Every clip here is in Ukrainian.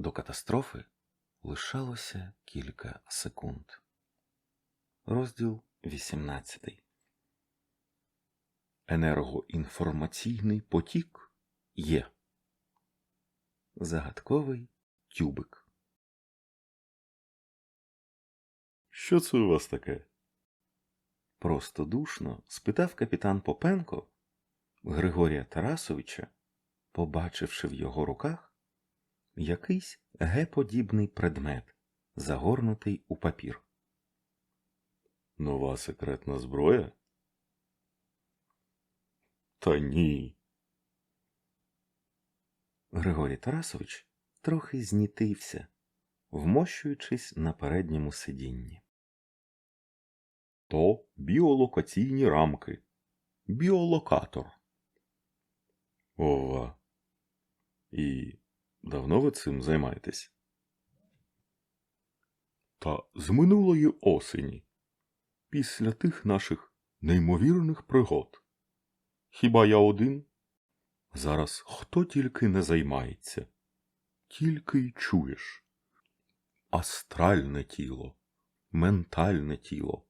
До катастрофи лишалося кілька секунд. Розділ 18. Енергоінформаційний потік є. Загадковий тюбик. Що це у вас таке? Простодушно спитав капітан Попенко Григорія Тарасовича, побачивши в його руках якийсь геподібний предмет, загорнутий у папір. Нова секретна зброя? Та ні. Григорій Тарасович трохи знітився, вмощуючись на передньому сидінні. То біолокаційні рамки. Біолокатор. Ова. І давно ви цим займаєтесь? Та з минулої осені, після тих наших неймовірних пригод. Хіба я один? Зараз хто тільки не займається, тільки й чуєш. Астральне тіло, ментальне тіло,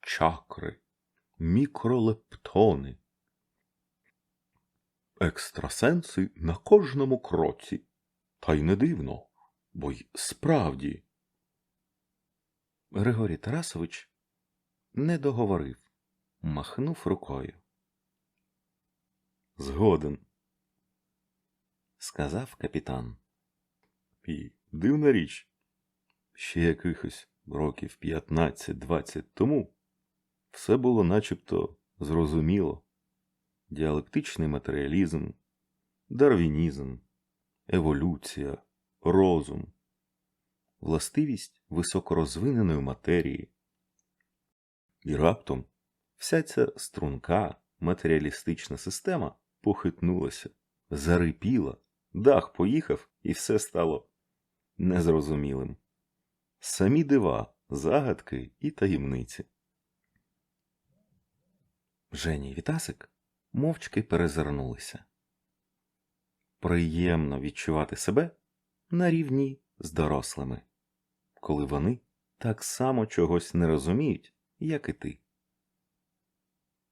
чакри, мікролептони, екстрасенси на кожному кроці. Та й не дивно, бо й справді. Григорій Тарасович не договорив, махнув рукою. Згоден, сказав капітан. І дивна річ. Ще якихось років 15-20 тому все було начебто зрозуміло. Діалектичний матеріалізм, дарвінізм, еволюція, розум, властивість високорозвиненої матерії. І раптом вся ця струнка матеріалістична система похитнулася, зарипіла, дах поїхав, і все стало незрозумілим. Самі дива, загадки і таємниці. Жені Вітасик мовчки перезирнулися. Приємно відчувати себе на рівні з дорослими, коли вони так само чогось не розуміють, як і ти.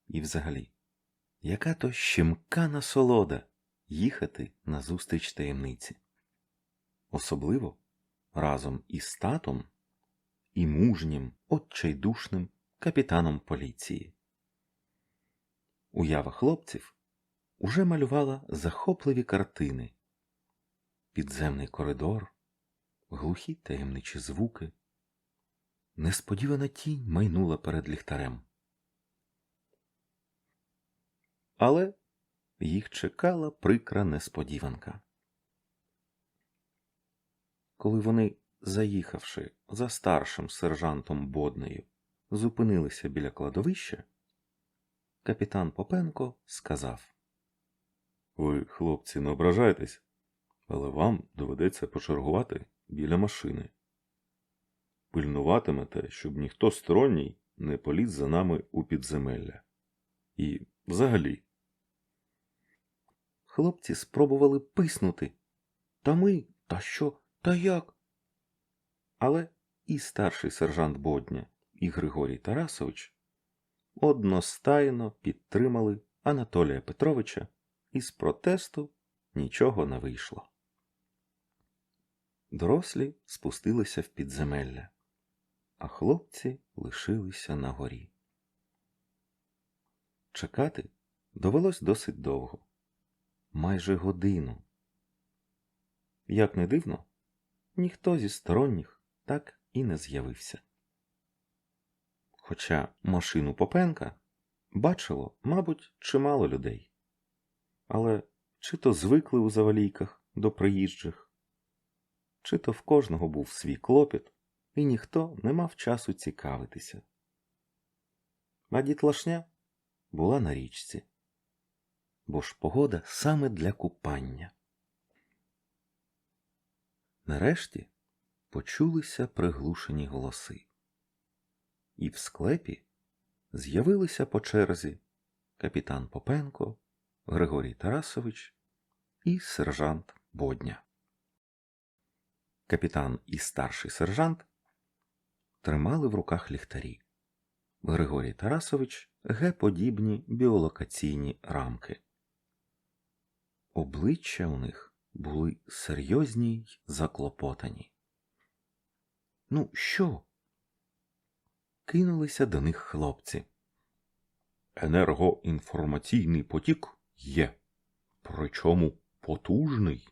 І взагалі, яка то щемка насолода їхати на зустріч таємниці, особливо разом із татом і мужнім, отчайдушним капітаном поліції. Уява хлопців уже малювала захопливі картини, підземний коридор, глухі таємничі звуки. Несподівана тінь майнула перед ліхтарем. Але їх чекала прикра несподіванка. Коли вони, заїхавши за старшим сержантом Боднею, зупинилися біля кладовища, капітан Попенко сказав Ви, хлопці, не ображайтесь, але вам доведеться почергувати біля машини. Пильнуватимете, щоб ніхто сторонній не поліз за нами у підземелля. І взагалі. Хлопці спробували писнути. Та ми, та що, та як? Але і старший сержант Бодня, і Григорій Тарасович одностайно підтримали Анатолія Петровича, і з протесту нічого не вийшло. Дорослі спустилися в підземелля, а хлопці лишилися на горі. Чекати довелось досить довго майже годину. Як не дивно, ніхто зі сторонніх так і не з'явився. Хоча машину Попенка бачило, мабуть, чимало людей, але чи то звикли у завалійках до приїжджих, чи то в кожного був свій клопіт, і ніхто не мав часу цікавитися. А дітлашня була на річці бо ж погода саме для купання. Нарешті почулися приглушені голоси, і в склепі з'явилися по черзі капітан Попенко, Григорій Тарасович і сержант Бодня. Капітан і старший сержант тримали в руках ліхтарі. Григорій Тарасович Г-подібні біолокаційні рамки. Обличчя у них були серйозні й заклопотані. Ну, що? Кинулися до них хлопці. Енергоінформаційний потік є, причому потужний.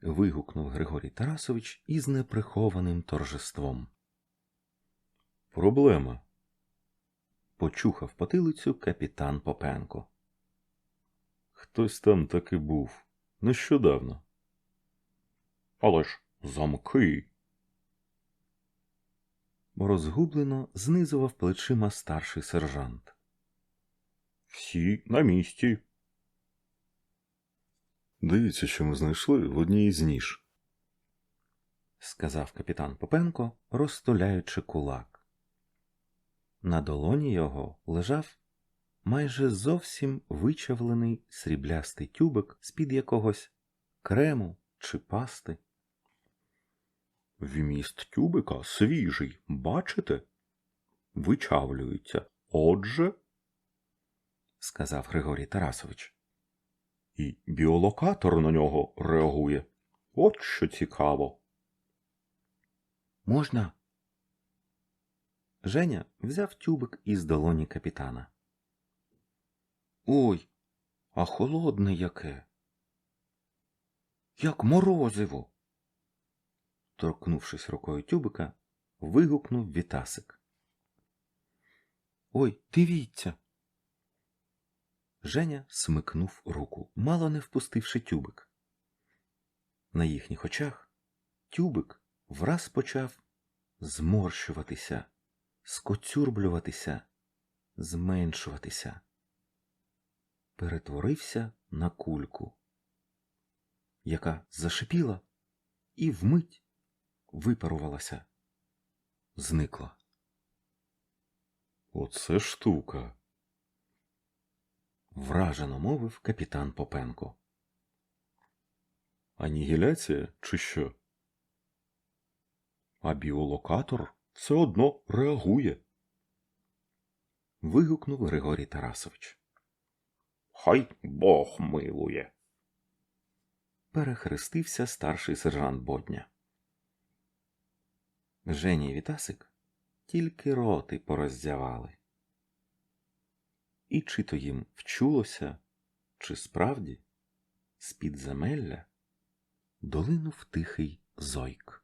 вигукнув Григорій Тарасович із неприхованим торжеством. Проблема. почухав потилицю капітан Попенко. Хтось там таки був нещодавно. Але ж замки. Розгублено знизував плечима старший сержант. Всі на місці. Дивіться, що ми знайшли в одній із ніж, сказав капітан Попенко, розтуляючи кулак. На долоні його лежав майже зовсім вичавлений сріблястий тюбик з-під якогось крему чи пасти. Вміст тюбика свіжий, бачите? Вичавлюється. Отже, сказав Григорій Тарасович. І біолокатор на нього реагує. От що цікаво. Можна? Женя взяв тюбик із долоні капітана. Ой, а холодне яке. Як морозиво. Торкнувшись рукою тюбика, вигукнув Вітасик. Ой, дивіться. Женя смикнув руку, мало не впустивши тюбик. На їхніх очах тюбик враз почав зморщуватися, скоцюрблюватися, зменшуватися. Перетворився на кульку, яка зашипіла і вмить випарувалася, зникла. Оце штука. Вражено мовив капітан Попенко. Анігіляція чи що? А біолокатор все одно реагує. Вигукнув Григорій Тарасович. Хай Бог милує. Перехрестився старший сержант Бодня. Жені і Вітасик тільки роти пороздявали. І чи то їм вчулося, чи справді з підземелля долинув тихий зойк.